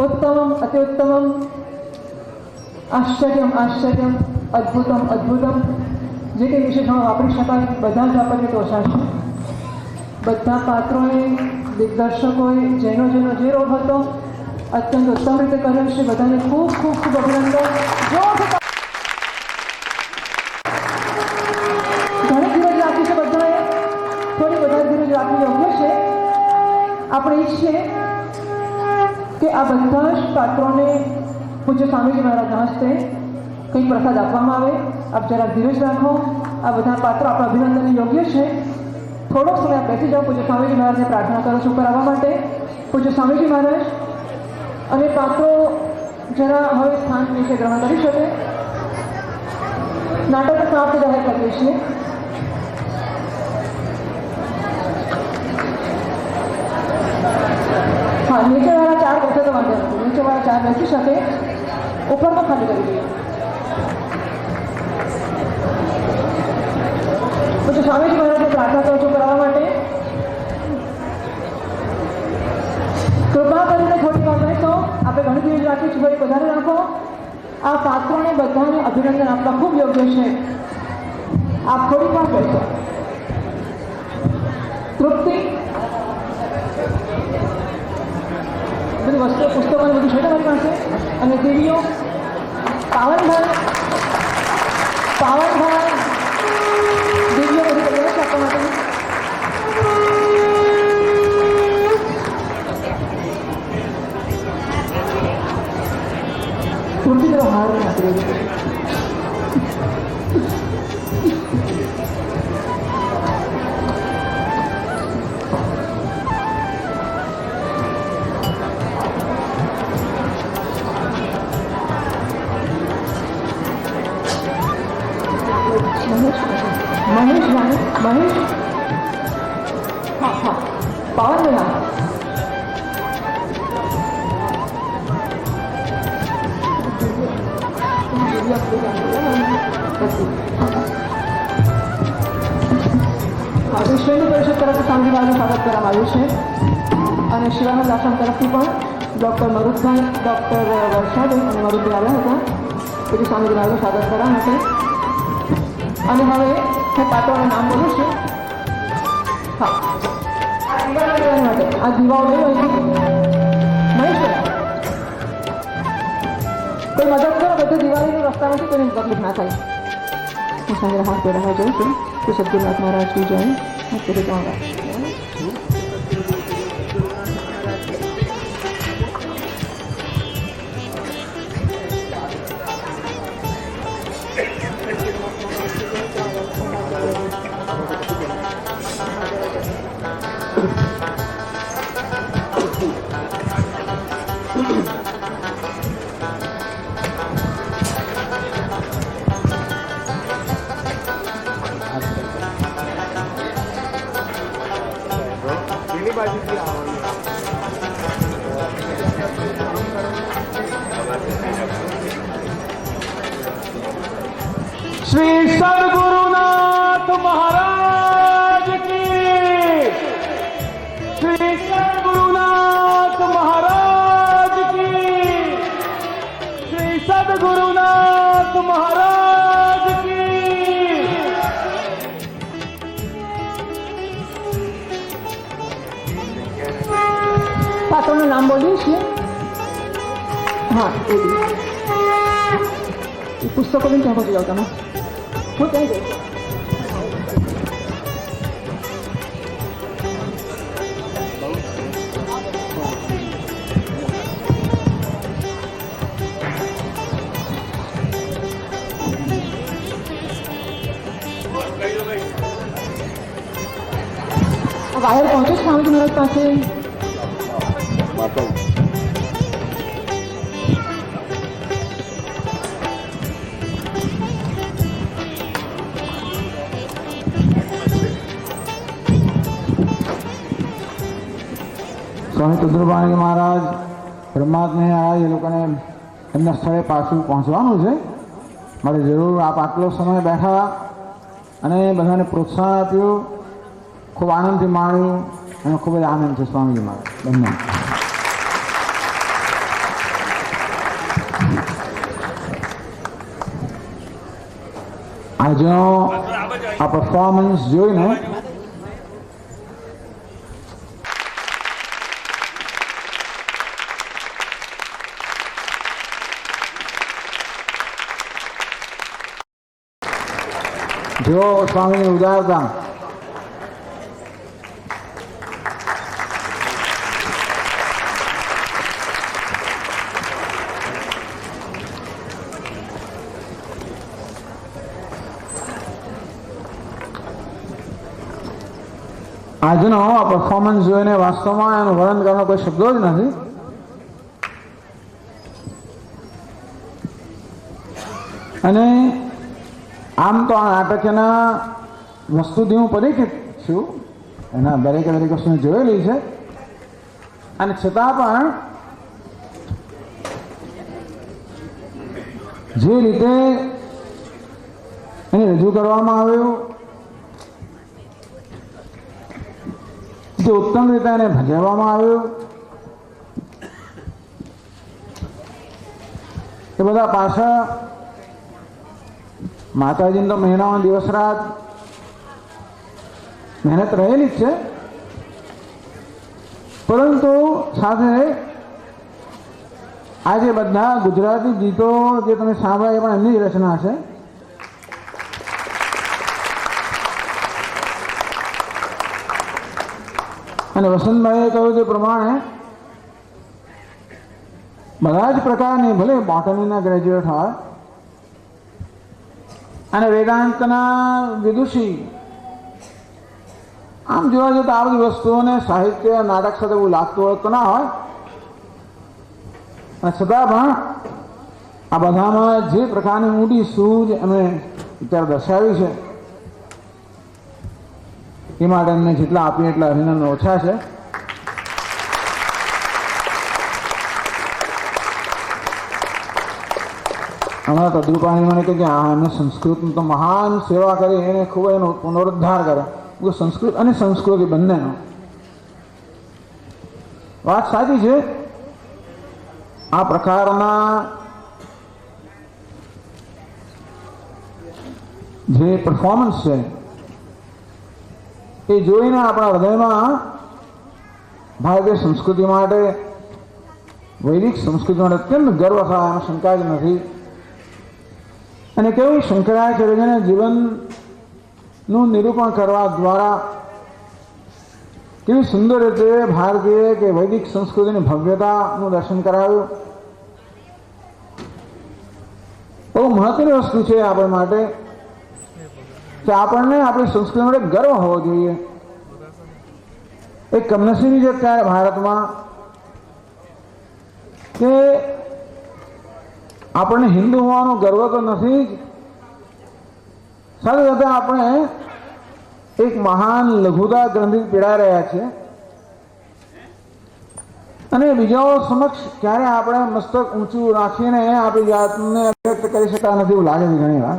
ઉત્તમમ અત્યુત્તમમ આશ્ચર્યમ આશ્ચર્યમ અદ્ભુતમ અદ્ભુતમ જે કંઈ વિશેષણો વાપરી શકાય બધા જ વાપરીએ તો બધા પાત્રોએ દિગ્દર્શકોએ જેનો જેનો જે રોલ હતો અત્યંત ઉત્તમ રીતે કર્યો છે બધાને ખૂબ ખૂબ ખૂબ અભિનંદન ઘણી ધીરજ રાખી છે બધાએ થોડી વધારે ધીરજ રાખવી યોગ્ય છે આપણે ઈચ્છીએ કે આ બધા જ પાત્રોને પૂજ્ય સ્વામીજી મહારાજના હસ્તે કંઈક પ્રસાદ આપવામાં આવે? આપ જરા ધીરજ રાખો. આ બધા પાત્રો આપણા અભિનંદન યોગ્ય છે. થોડોક સમય બેસી જાઓ, પૂજ્ય સ્વામીજી મહારાજને પ્રાર્થના કરો છું કરાવવા માટે. પૂજ્ય સ્વામીજી મહારાજ, અને પાત્રો જરા હવે સ્થાન વિશે ગ્રહણ કરી શકે. નાટક સમાપ્ત જાહેર કરીએ છીએ. હા, નીચેવાળા તો વાંધો નથી નીચેવાળા ચાર બેસી શકે ઉપરનો ખાલી કરી દઈએ. પછી સ્વામીજી મહારાજને પ્રાર્થના કરું છું કરવા માટે. કૃપા કરીને થોડી વાર બેસો આપણે ઘણી ધીરજ રાખી છું ભાઈ વધારે રાખો. આ પાત્રોને બધાને અભિનંદન આપવા ખૂબ યોગ્ય છે. આપ થોડી વાર બેસો. તૃપ્તિ. બધી વસ્તુઓ પુસ્તકો ને બધું છે તમારી પાસે અને દેવીઓ પાવનભાઈ પાવનભાઈ પાવન હા હા વિશ્વની પરિષદ તરફથી સાંગીવાળનું સ્વાગત કરવામાં આવ્યું છે અને શિવાનંદ આશ્રમ તરફથી પણ ડૉક્ટર મરુદભાઈ ડૉક્ટર વર્ષાબેન અને મરુદભાઈ આવ્યા હતા પછી સ્વામીજીવાળનું સ્વાગત કરવા માટે અને હવે હું પાત્રોનું નામ બોલું છું લેવા માટે આ દીવાઓ અહીંથી મહેશભાઈ કોઈ મદદ કરો બધું દિવાળીનો રસ્તામાંથી કોઈને તકલીફ ના થાય હું સાંજે હાથ પેઢામાં જોઉં છું. કે સદ્ગુરુનાથ મહારાજ કી જય અત્યારે ત્રણ પેલી બાજુથી આવવાનું નામ બોલીએ છીએ હા, એ બી પુસ્તકો બી ક્યાં પહોંચી જાઓ તમે હું ત્યાં જઈશ. વાયર પહોંચે છે સ્વામીજી મહારાજ પાસે? સ્વામી ચંદ્રભાઈ મહારાજ બ્રહ્માત્મે મહારાજ એ લોકોને એમના સ્થળે પાછું પહોંચવાનું છે. મારે જરૂર આપ આટલો સમય બેઠા અને બધાને પ્રોત્સાહન આપ્યું. ખૂબ આનંદથી માણ્યું અને ખૂબ જ આનંદ છે સ્વામીજી મહારાજ. બંને આજનો આ પરફોર્મન્સ જોઈને જો સ્વામીની ઉદારતા આજનો આ પરફોર્મન્સ જોઈને વાસ્તવમાં એનું વર્ણન કરવાનો કોઈ શબ્દો જ નથી. અને આમ તો આ નાટકના વસ્તુથી હું પરિચિત છું. એના દરેકે દરેક વસ્તુને જોયેલી છે. અને છતાં પણ જે રીતે એને રજૂ કરવામાં આવ્યું જે ઉત્તમ રીતે એને ભજવવામાં આવ્યું. એ બધા પાછા માતાજીને તો મહિનામાં દિવસ રાત મહેનત રહેલી જ છે. પરંતુ સાથે આજે બધા ગુજરાતી ગીતો જે તમે સાંભળ્યા એ પણ એમની જ રચના છે. અને વસંતભાઈએ કહ્યું તે પ્રમાણે બધા જ પ્રકારની ભલે બોટનીના ગ્રેજ્યુએટ હોય અને વેદાંતના વિદુષી, આમ જોવા જઈએ તો આ બધી વસ્તુઓને સાહિત્ય, નાટક સાથે એવું લાગતું હોય તો ના હોય. અને છતાં પણ આ બધામાં જે પ્રકારની ઊંડી સૂઝ અમે અત્યારે દર્શાવી છે એ માટે એમને જેટલા આપીએ એટલા અભિનંદન ઓછા છે. હમણાં તદ્રુપાણી મને કે હા એમને સંસ્કૃતનું તો મહાન સેવા કરી, એને ખૂબ એનો પુનરુદ્ધાર કર્યો. સંસ્કૃત અને સંસ્કૃતિ બંનેનો. વાત સાચી છે? આ પ્રકારના જે પરફોર્મન્સ છે એ જોઈને આપણા હૃદયમાં ભારતીય સંસ્કૃતિ માટે, વૈદિક સંસ્કૃતિ માટે અત્યંત ગર્વ થાય શંકા જ નથી. અને કેવું શંકરાચાર્યના જીવનનું નિરૂપણ કરવા દ્વારા કેવી સુંદર રીતે ભારતીય કે વૈદિક સંસ્કૃતિની ભવ્યતાનું દર્શન કરાવ્યું બહુ મહત્વની વસ્તુ છે આપણા માટે. કે આપણને આપણી સંસ્કૃતિ માટે ગર્વ હોવો જોઈએ. એક કમનસીબી છે અત્યારે ભારતમાં કે આપણને હિન્દુ હોવાનો ગર્વ તો નથી જ. સાથે સાથે આપણે એક મહાન લઘુતા ગ્રંથિ પીડા રહ્યા છે અને બીજાઓ સમક્ષ ક્યારે આપણે મસ્તક ઊંચું રાખીને આપણી જાતને વ્યક્ત કરી શકતા નથી એવું લાગે છે ઘણી વાર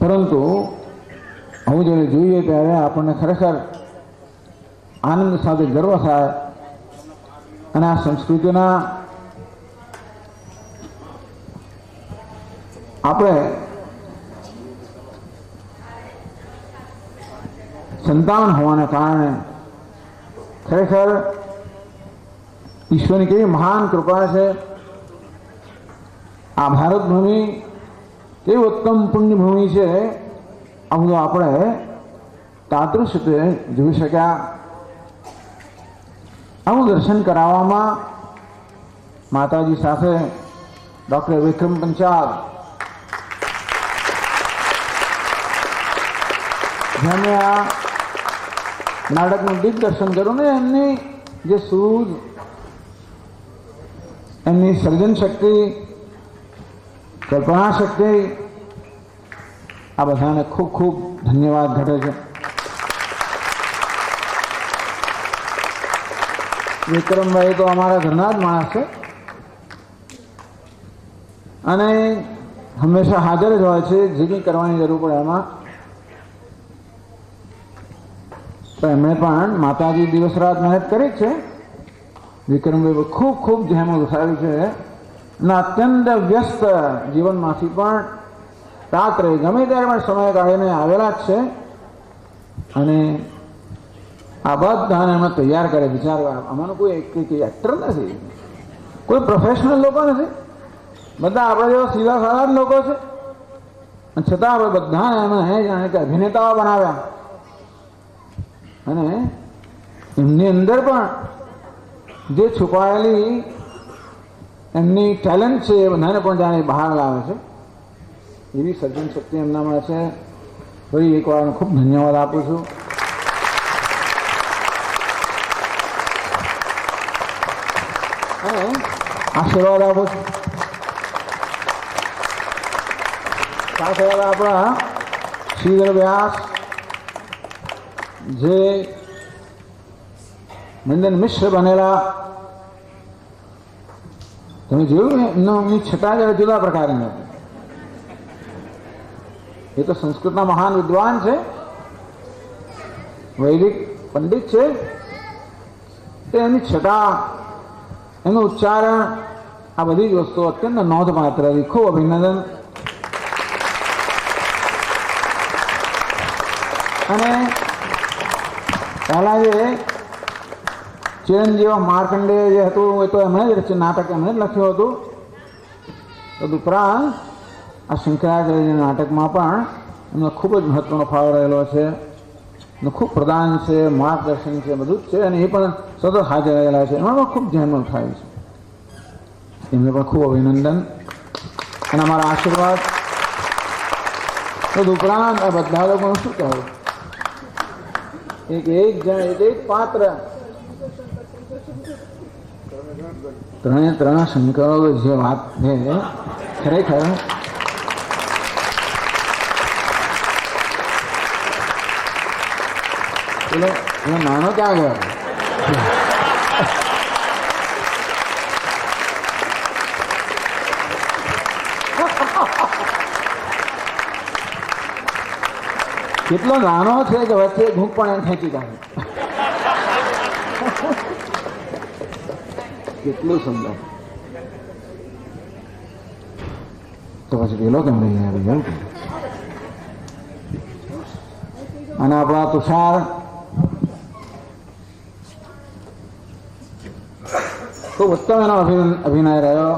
પરંતુ હું જ્યારે જોઈએ ત્યારે આપણને ખરેખર આનંદ સાથે ગર્વ થાય અને આ સંસ્કૃતિના આપણે સંતાન હોવાને કારણે ખરેખર ઈશ્વરની કેવી મહાન કૃપા છે. આ ભારત ભૂમિ કેવી ઉત્તમ પુણ્ય ભૂમિ છે આ આપણે આપણે રીતે જોઈ શક્યા. આવું દર્શન કરાવવામાં માતાજી સાથે ડૉક્ટર વિક્રમ પંચાલ. જેમણે આ નાટકનું દિગ્દર્શન કર્યું ને એમની જે સૂઝ, એમની સર્જન શક્તિ કલ્પના શક્તિ આ બધાને ખૂબ ખૂબ ધન્યવાદ ઘટે છે. વિક્રમભાઈ તો અમારા ઘરના જ માણસ છે. અને હંમેશા હાજર જ હોય છે જે કંઈ કરવાની જરૂર પડે એમાં. તો એમણે પણ માતાજી દિવસ રાત મહેનત કરી છે. વિક્રમભાઈ ખૂબ ખૂબ જહેમત ઉઠાવી છે. અને અત્યંત વ્યસ્ત જીવનમાંથી પણ રાત્રે ગમે ત્યારે પણ સમય કાઢીને આવેલા જ છે. અને આ બધાને અમે તૈયાર કરે વિચારવા. અમારું કોઈ એક એક્ટર નથી. કોઈ પ્રોફેશનલ લોકો નથી. બધા આપણે જેવા સીધા સાદા જ લોકો છે. અને છતાં આપણે બધાને એમાં હે જાણે કે અભિનેતાઓ બનાવ્યા. અને એમની અંદર પણ જે છુપાયેલી એમની ટેલેન્ટ છે એ બધાને પણ જાણે બહાર લાવે છે. એવી સર્જન શક્તિ એમનામાં છે. ફરી એકવાર હું ખૂબ ધન્યવાદ આપું છું. આશીર્વાદ આપું છું. સાથે આપણા શ્રીધર વ્યાસ, જે મંદન મિશ્ર બનેલા તમે જોયું ને? એમનો એમની છટા જુદા પ્રકારની હતી. એ તો સંસ્કૃતના મહાન વિદ્વાન છે. વૈદિક પંડિત છે. તે એની છટા એનું ઉચ્ચારણ, આ બધી જ વસ્તુઓ અત્યંત નોંધપાત્ર હતી. ખૂબ અભિનંદન. અને પહેલાં જે ચિરંજીવ માર્કંડેય જે હતું એ તો એમણે જ નાટક એમણે જ લખ્યું હતું. તદુપરાંત આ શંકરાચાર્ય નાટકમાં પણ એમનો ખૂબ જ મહત્વનો ફાળો રહેલો છે. એનું ખૂબ પ્રદાન છે, માર્ગદર્શન છે, બધું જ છે, અને એ પણ સતત હાજર રહેલા છે. એમાં પણ ખૂબ જહેમત થાય છે. એમને પણ ખૂબ અભિનંદન અને અમારા આશીર્વાદ. તદુપરાંત આ બધા લોકોનું શું કહેવું? એક એક જણ, એક એક પાત્ર ત્રણે ત્રણ શંકરો જે વાત છે, ખરેખર પેલો પેલો નાનો ક્યાં ગયો? કેટલો નાનો છે કે વચ્ચે ઘૂંક પણ ખેંચી કાઢે? કેટલું સમજાય તો પછી પેલો કેમ રહી આવી ગયો અને આપણા તુષાર? ખૂબ ઉત્તમ એનો અભિ- અભિનય રહ્યો.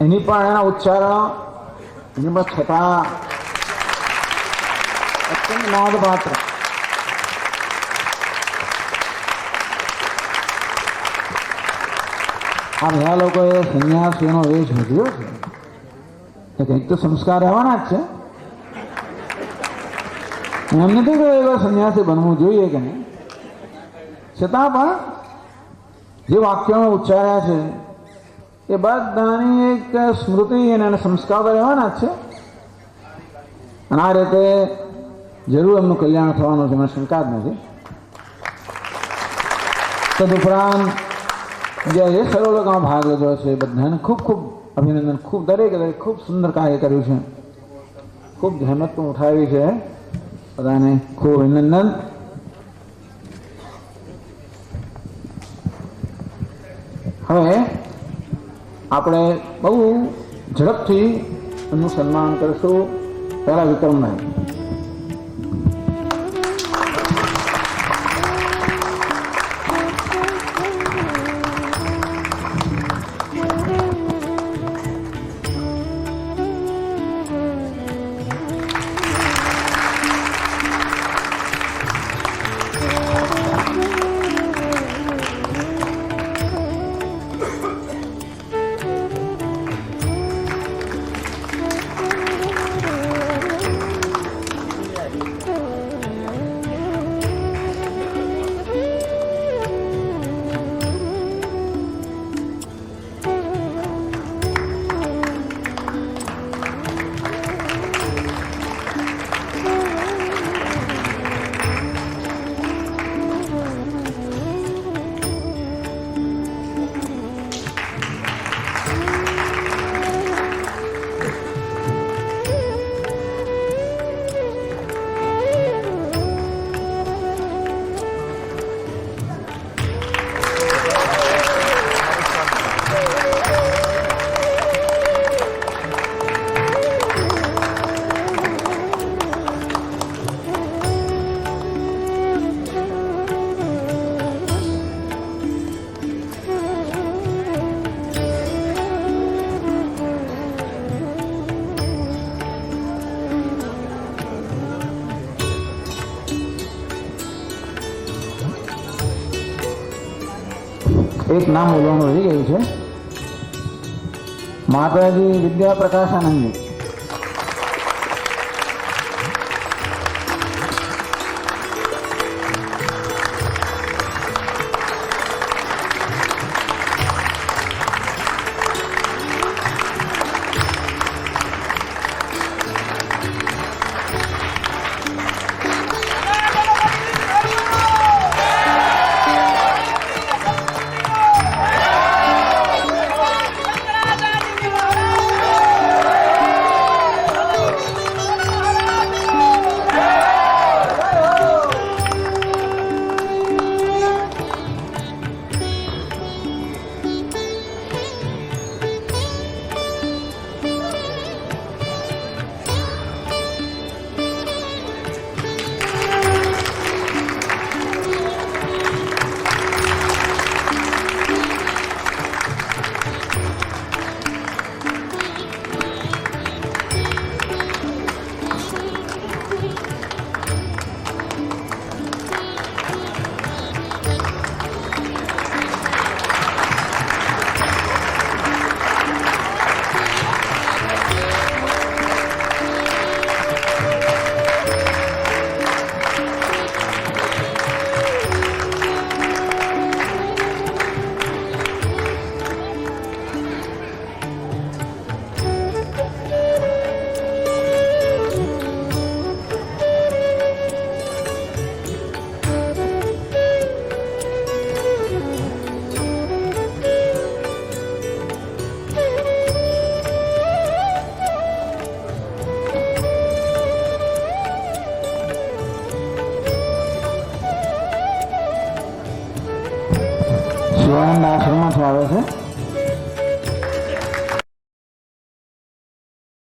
એની પણ એના ઉચ્ચારણ એની પણ છતાં અત્યંત નોંધપાત્ર આ બધા લોકોએ સંન્યાસીનો એ ભજવ્યો છે. તો કંઈક તો સંસ્કાર રહેવાના જ છે. એમ નથી કે એવા સંન્યાસી બનવું જોઈએ કે નહીં. છતાં પણ જે વાક્યો ઉચ્ચાર્યા છે, એ બધાની એક સ્મૃતિ અને સંસ્કાર રહેવાના જ છે. અને આ રીતે જરૂર એમનું કલ્યાણ થવાનું છે, મને શંકા જ નથી. તદુપરાંત જે એ સર્વ લોકોમાં ભાગ લીધો છે બધાને ખૂબ ખૂબ અભિનંદન. ખૂબ દરેક દરેક ખૂબ સુંદર કાર્ય કર્યું છે. ખૂબ જહેમત પણ ઉઠાવી છે. બધાને ખૂબ અભિનંદન. હવે આપણે બહુ ઝડપથી એમનું સન્માન કરીશું પહેલા વિક્રમભાઈ. એક નામ બોલવાનું રહી ગયું છે. માતાજી વિદ્યા પ્રકાશાનંદી